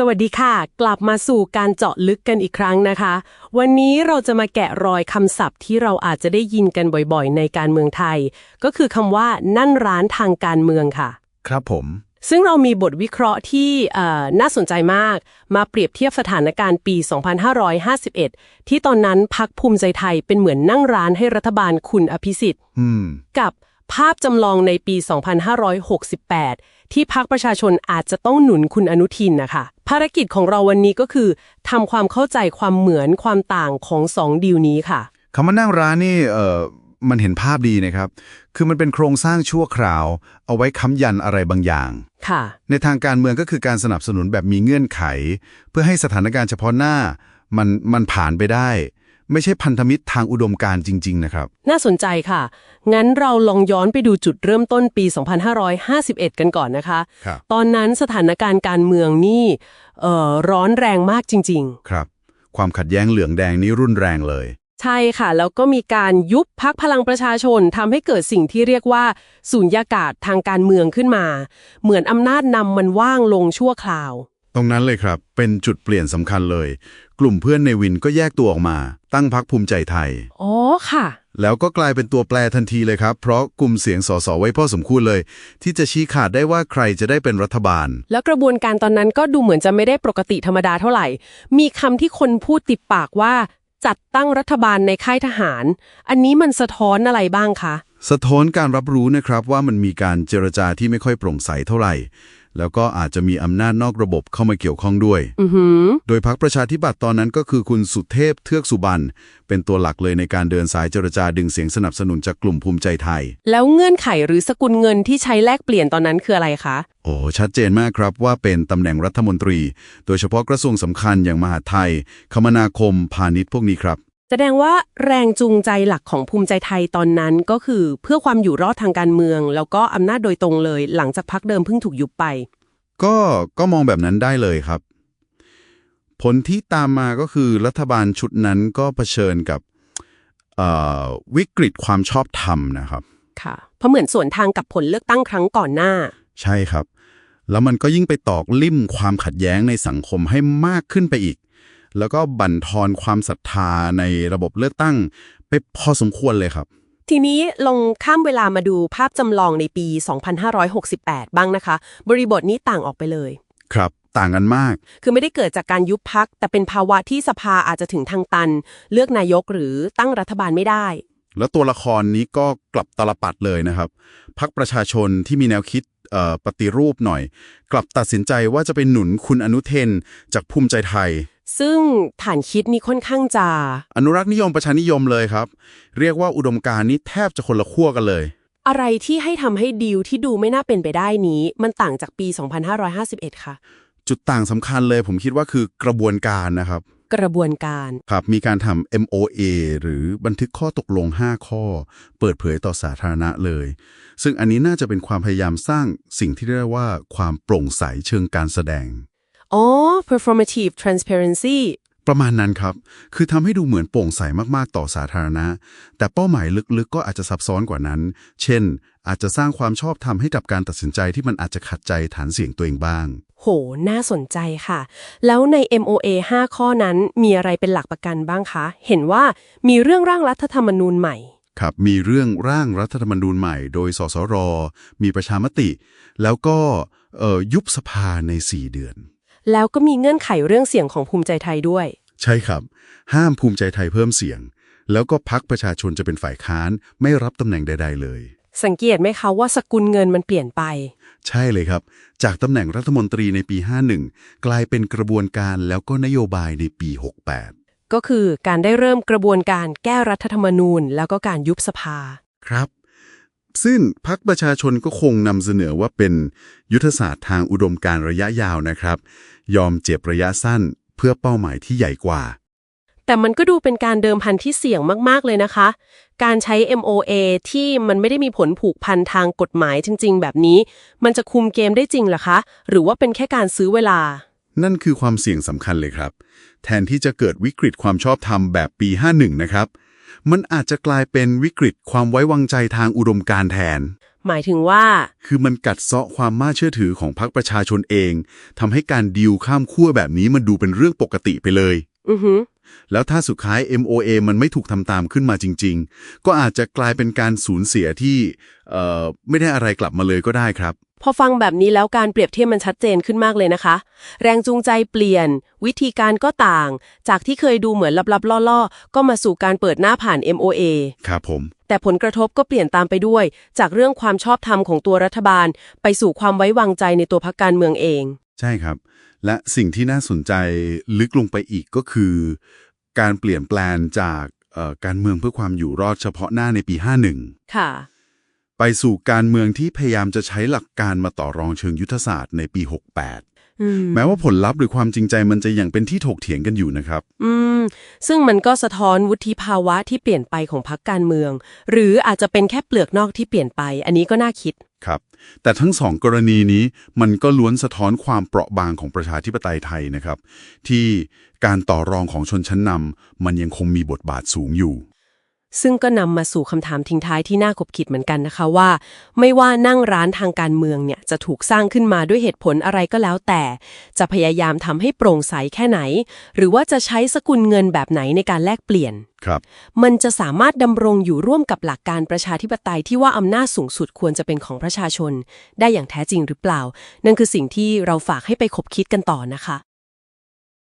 สวัสดีค่ะ กลับมาสู่การเจาะลึกกันอีกครั้งนะคะ วันนี้เราจะมาแกะรอยคำศัพท์ที่เราอาจจะได้ยินกันบ่อยๆ ในการเมืองไทย ก็คือคำว่านั่นร้านทางการเมืองค่ะ ครับผม ซึ่งเรามีบทวิเคราะห์ที่เอ่อน่าสนใจมาก มาเปรียบเทียบสถานการณ์ปี 2551 ที่ตอนนั้นพักภูมิใจไทยเป็นเหมือนนั่งร้านให้รัฐบาลคุณอภิสิทธิ์ อืม กับภาพจำลองในปี 2568 ที่พักประชาชนอาจจะต้องหนุนคุณอนุทินนะคะ ภารกิจของเราวันนี้ก็คือทำความเข้าใจความเหมือนความต่างของสองดีลนี้ค่ะ คำว่านั่งร้านนี่เอ่อมันเห็นภาพดีนะครับ คือมันเป็นโครงสร้างชั่วคราว เอาไว้ค้ำยันอะไรบางอย่าง ค่ะ ในทางการเมืองก็คือการสนับสนุนแบบมีเงื่อนไข เพื่อให้สถานการณ์เฉพาะหน้า มันมันผ่านไปได้ ไม่ใช่พันธมิตรทางอุดมการณ์จริง ๆ นะครับ น่าสนใจค่ะ งั้นเราลองย้อนไปดูจุดเริ่มต้นปี 2551 กันก่อนนะคะ ครับ ตอนนั้นสถานการณ์การเมืองนี่เอ่อร้อนแรงมากจริงๆครับ ความขัดแย้งเหลืองแดงนี่รุนแรงเลยใช่ค่ะ แล้วก็มีการยุบพักพลังประชาชนทำให้เกิดสิ่งที่เรียกว่าสูญญากาศทางการเมืองขึ้นมา เหมือนอำนาจนำมันว่างลงชั่วคราวต รงนั้นเลยครับ เป็นจุดเปลี่ยนสำคัญเลย กลุ่มเพื่อนในวินก็แยกตัวออกมา ตั้งพักภูมิใจไทย อ๋อค่ะ แล้วก็กลายเป็นตัวแปรทันทีเลยครับ เพราะกลุ่มเสียงสสไว้พอสมควรเลย ที่จะชี้ขาดได้ว่าใครจะได้เป็นรัฐบาล แล้วกระบวนการตอนนั้นก็ดูเหมือนจะไม่ได้ปกติธรรมดาเท่าไหร่ มีคำที่คนพูดติดปากว่า จัดตั้งรัฐบาลในค่ายทหาร อันนี้มันสะท้อนอะไรบ้างคะ สะท้อนการรับรู้นะครับว่ามันมีการเจรจาที่ไม่ค่อยโปร่งใสเท่าไหร่ แล้วก็อาจจะมีอำนาจนอกระบบเข้ามาเกี่ยวข้องด้วยอือหือโดยพรรคประชาธิปัตย์ตอนนั้นก็คือคุณสุเทพเทือกสุบรรณเป็นตัวหลักเลยในการเดินสายเจรจาดึงเสียงสนับสนุนจากกลุ่มภูมิใจไทย แล้วเงื่อนไขหรือสกุลเงินที่ใช้แลกเปลี่ยนตอนนั้นคืออะไรคะ โอ้ชัดเจนมากครับว่าเป็นตำแหน่งรัฐมนตรี โดยเฉพาะกระทรวงสำคัญอย่างมหาดไทย คมนาคม พาณิชย์พวกนี้ครับ แสดงว่าแรงจูงใจหลักของภูมิใจไทยตอนนั้นก็คือเพื่อความอยู่รอดทางการเมือง แล้วก็อำนาจโดยตรงเลย หลังจากพักเดิมเพิ่งถูกยุบไป ก็ก็มองแบบนั้นได้เลยครับ ผลที่ตามมาก็คือรัฐบาลชุดนั้นก็เผชิญกับเอ่อวิกฤตความชอบธรรมนะครับ ค่ะ เพราะเหมือนสวนทางกับผลเลือกตั้งครั้งก่อนหน้า ใช่ครับ แล้วมันก็ยิ่งไปตอกลิ่มความขัดแย้งในสังคมให้มากขึ้นไปอีก แล้วก็บั่นทอนความศรัทธาในระบบเลือกตั้ง ไปพอสมควรเลยครับ ทีนี้ลองข้ามเวลามาดูภาพจำลองในปี 2568 บ้างนะคะ บริบทนี้ต่างออกไปเลย ครับต่างกันมาก คือไม่ได้เกิดจากการยุบพัก แต่เป็นภาวะที่สภาอาจจะถึงทางตัน เลือกนายกหรือตั้งรัฐบาลไม่ได้ แล้วตัวละครนี้ก็กลับตลปัดเลยนะครับพักประชาชนที่มีแนวคิดเอ่อปฏิรูปหน่อย กลับตัดสินใจว่าจะไปหนุนคุณอนุเทนจากภูมิใจไทย ซึ่งฐานคิดนี่ค่อนข้างจะ อนุรักษ์นิยมประชานิยมเลยครับ เรียกว่าอุดมการณ์นี้แทบจะคนละขั้วกันเลย อะไรที่ให้ทำให้ดีลที่ดูไม่น่าเป็นไปได้นี้ มันต่างจากปี 2551 ค่ะ จุดต่างสำคัญเลยผมคิดว่าคือกระบวนการนะครับ กระบวนการ ครับ มีการทำ MOA หรือบันทึกข้อตกลง 5 ข้อ เปิดเผยต่อสาธารณะเลย ซึ่งอันนี้น่าจะเป็นความพยายามสร้างสิ่งที่เรียกว่าความโปร่งใสเชิงการแสดง อ๋อ performative transparency ประมาณนั้นครับ คือทำให้ดูเหมือนโปร่งใสมากๆต่อสาธารณะ แต่เป้าหมายลึกๆ ก็อาจจะซับซ้อนกว่านั้น เช่น อาจจะสร้างความชอบธรรมให้กับการตัดสินใจที่มันอาจจะขัดใจฐานเสียงตัวเองบ้าง โห น่าสนใจค่ะ แล้วใน MOA 5 ข้อนั้นมีอะไรเป็นหลักประกันบ้างคะ เห็นว่ามีเรื่องร่างรัฐธรรมนูญใหม่ ครับ มีเรื่องร่างรัฐธรรมนูญใหม่ โดยสสร มีประชามติ แล้วก็เอ่อยุบสภาใน 4 เดือน แล้วก็มีเงื่อนไขเรื่องเสียงของภูมิใจไทยด้วย ใช่ครับ ห้ามภูมิใจไทยเพิ่มเสียง แล้วก็พักประชาชนจะเป็นฝ่ายค้านไม่รับตำแหน่งใด ๆ เลย สังเกตไหมคะว่าสกุลเงินมันเปลี่ยนไป ใช่เลยครับ จากตำแหน่งรัฐมนตรีในปี 51 กลายเป็นกระบวนการแล้วก็นโยบายในปี 68 ก็คือการได้เริ่มกระบวนการแก้รัฐธรรมนูญ แล้วก็การยุบสภา ครับ ซึ่งพักประชาชนก็คงนำเสนอว่าเป็นยุทธศาสตร์ทางอุดมการณ์ระยะยาวนะครับ ยอมเจ็บระยะสั้นเพื่อเป้าหมายที่ใหญ่กว่า แต่มันก็ดูเป็นการเดิมพันที่เสี่ยงมากๆเลยนะคะ การใช้ MOA ที่มันไม่ได้มีผลผูกพันทางกฎหมายจริง ๆ แบบนี้ มันจะคุมเกมได้จริงเหรอคะ หรือว่าเป็นแค่การซื้อเวลา นั่นคือความเสี่ยงสำคัญเลยครับ แทนที่จะเกิดวิกฤตความชอบธรรมแบบปี 51 นะครับ มันอาจจะกลายเป็นวิกฤตความไว้วางใจทางอุดมการณ์แทน หมายถึงว่า คือมันกัดเซาะความน่าเชื่อถือของพรรคประชาชนเอง ทำให้การดีลข้ามขั้วแบบนี้มันดูเป็นเรื่องปกติไปเลย อือหือ แล้วถ้าสุดท้าย MOA มันไม่ถูกทำตามขึ้นมาจริง ๆ ก็อาจจะกลายเป็นการสูญเสียที่เอ่อไม่ได้อะไรกลับมาเลยก็ได้ครับ พอฟังแบบนี้แล้วการเปรียบเทียบมันชัดเจนขึ้นมากเลยนะคะ แรงจูงใจเปลี่ยน วิธีการก็ต่าง จากที่เคยดูเหมือนลับๆล่อๆ ก็มาสู่การเปิดหน้าผ่าน MOA ครับผม แต่ผลกระทบก็เปลี่ยนตามไปด้วย จากเรื่องความชอบธรรมของตัวรัฐบาล ไปสู่ความไว้วางใจในตัวพรรคการเมืองเอง ใช่ครับ และสิ่งที่น่าสนใจลึกลงไปอีกก็คือ การเปลี่ยนแปลงจากเอ่อการเมืองเพื่อความอยู่รอดเฉพาะหน้าในปี 51 ค่ะ ไปสู่การเมืองที่พยายามจะใช้หลักการมาต่อรองเชิงยุทธศาสตร์ในปี 68อืมแม้ว่าผลลัพธ์หรือความจริงใจมันจะยังเป็นที่ถกเถียงกันอยู่นะครับ อืม ซึ่งมันก็สะท้อนวุฒิภาวะที่เปลี่ยนไปของพรรคการเมือง หรืออาจจะเป็นแค่เปลือกนอกที่เปลี่ยนไป อันนี้ก็น่าคิด ครับ แต่ทั้งสองกรณีนี้มันก็ล้วนสะท้อนความเปราะบางของประชาธิปไตยไทยนะครับ ที่การต่อรองของชนชั้นนำมันยังคงมีบทบาทสูงอยู่ ซึ่งก็นำมาสู่คำถามทิ้งท้ายที่น่าขบคิดเหมือนกันนะคะว่า ไม่ว่านั่งร้านทางการเมืองเนี่ยจะถูกสร้างขึ้นมาด้วยเหตุผลอะไรก็แล้วแต่ จะพยายามทำให้โปร่งใสแค่ไหน หรือว่าจะใช้สกุลเงินแบบไหนในการแลกเปลี่ยนครับมันจะสามารถดำรงอยู่ร่วมกับหลักการประชาธิปไตยที่ว่าอำนาจสูงสุดควรจะเป็นของประชาชน ได้อย่างแท้จริงหรือเปล่า นั่นคือสิ่งที่เราฝากให้ไปคบคิดกันต่อนะคะ